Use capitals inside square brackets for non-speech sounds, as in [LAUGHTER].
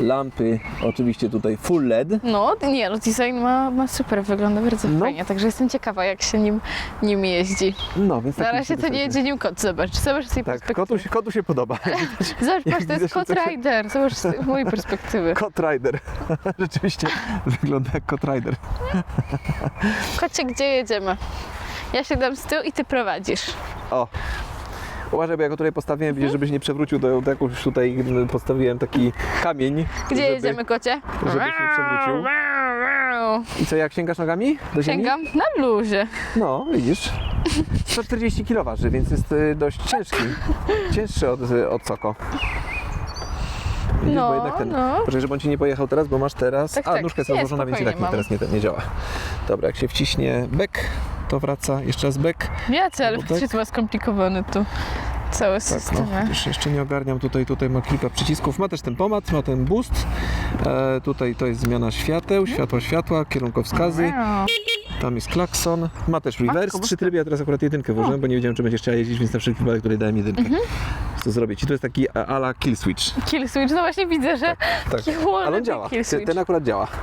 lampy, oczywiście tutaj full LED. No, nie, no design ma, ma super, wygląda bardzo No. fajnie, także jestem ciekawa, jak się nim, nim jeździ. No, więc Na taki razie to nie jedzie nim kot, zobacz, zobacz z tej Tak, perspektywy. kotu się, kotu się podoba. [LAUGHS] Zobacz, patrz, to widzę, jest że kot coś- rider, zobacz z mojej perspektywy. [LAUGHS] Kot Rider. [LAUGHS] Rzeczywiście wygląda jak Kot Rider. Kocie, gdzie jedziemy? Ja siadam z tyłu i ty prowadzisz. O. Uważaj, bo ja go tutaj postawiłem, widzisz, żebyś nie przewrócił, to, to jakoś tutaj mm, postawiłem taki kamień. Gdzie żeby- jedziemy, kocie? żebyś nie przewrócił. I co, jak sięgasz nogami do ziemi? Sięgam na luzie. No, widzisz. 140 kg waży, więc jest y, dość ciężki. Cięższy od, od Soko. Widzisz, No, bo jednak ten. no. Proszę, żeby on ci nie pojechał teraz, bo masz teraz. Tak, A, tak. nóżka jest rozłożona, więc i tak nie, teraz nie, nie działa. Dobra, jak się wciśnie bek, to wraca. Jeszcze raz bek. Wiecie, ale faktycznie tak- to ma skomplikowany tu cały Tak, no, system. już jeszcze nie ogarniam. Tutaj, tutaj ma kilka przycisków. Ma też ten pomad, ma ten boost. E, tutaj to jest zmiana świateł, światła, światła, kierunkowskazy. Wow. Tam jest klakson. Ma też reverse, trzy tryby. Ja teraz akurat jedynkę włożyłem, bo nie wiedziałem, czy będziesz chciała jeździć, więc na wszelki wypadek tutaj dałem jedynkę. Mhm. Co zrobić? I to jest taki a- ala kill switch. Kill switch, no właśnie widzę, że Tak. taki wolny Ale on działa. kill Ten, ten akurat działa. [LAUGHS]